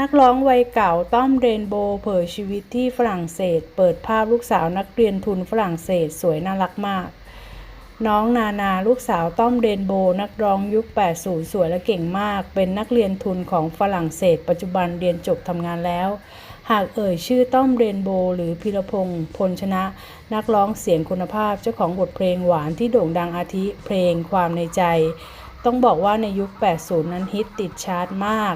นักร้องวัยเก่าต้อมเรนโบว์เผยชีวิตที่ฝรั่งเศส เปิดภาพลูกสาวนักเรียนทุนฝรั่งเศสสวยน่ารักมาก น้องนานาลูกสาวต้อมเรนโบว์นักร้องยุค 80 สวยและเก่งมาก เป็นนักเรียนทุนของฝรั่งเศส ปัจจุบันเรียนจบทำงานแล้ว หากเอ่ยชื่อต้อมเรนโบว์หรือพิรพงศ์พลชนะ นักร้องเสียงคุณภาพเจ้าของบทเพลงหวานที่โด่งดังอาทิเพลงความในใจ ต้องบอกว่าในยุค 80 นั้นฮิตติดชาร์ตมาก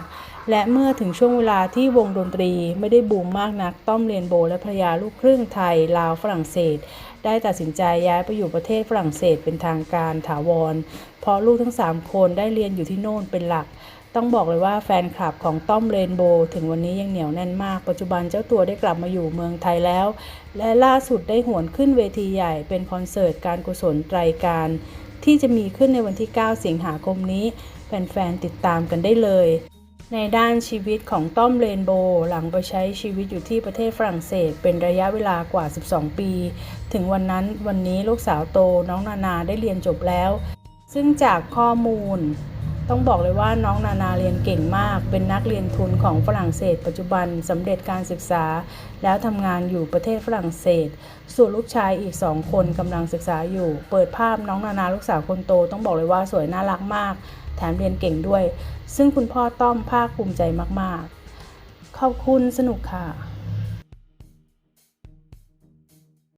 และเมื่อถึงช่วงเวลาที่วงดนตรีไม่ได้บูมมากนัก ต้อมเรนโบและภรรยาลูกครึ่งไทย ลาวฝรั่งเศส ได้ตัดสินใจย้ายไปอยู่ประเทศฝรั่งเศสเป็นทางการถาวร เพราะลูกทั้ง 3 คนได้เรียนอยู่ที่โน่นเป็นหลัก ต้องบอกเลยว่าแฟนคลับของต้อมเรนโบถึงวันนี้ยังเหนียวแน่นมาก ปัจจุบันเจ้าตัวได้กลับมาอยู่เมืองไทยแล้ว และล่าสุดได้หวนขึ้นเวทีใหญ่เป็นคอนเสิร์ตการกุศลไตรการ ที่จะมีขึ้นในวันที่ 9 สิงหาคมนี้ แฟนๆ ติดตามกันได้เลย ในด้านชีวิตของต้อมเรนโบว์หลังไปใช้ชีวิตอยู่ที่ประเทศฝรั่งเศส เป็นระยะเวลากว่า 12 ปี ถึงวันนั้นวันนี้ลูกสาวโตน้องนานาได้เรียนจบแล้ว ซึ่งจากข้อมูล ต้องบอกเลยว่าน้องนานาเรียนเก่งมาก เป็นนักเรียนทุนของฝรั่งเศส ปัจจุบันสำเร็จการศึกษา แล้วทำงานอยู่ประเทศฝรั่งเศส ส่วนลูกชายอีกสองคนกำลังศึกษาอยู่ เปิดภาพน้องนานาลูกสาวคนโต ต้องบอกเลยว่าสวยน่ารักมาก แถมเรียนเก่งด้วย ซึ่งคุณพ่อต้อมภาคภูมิใจมากๆ ขอบคุณสนุกค่ะ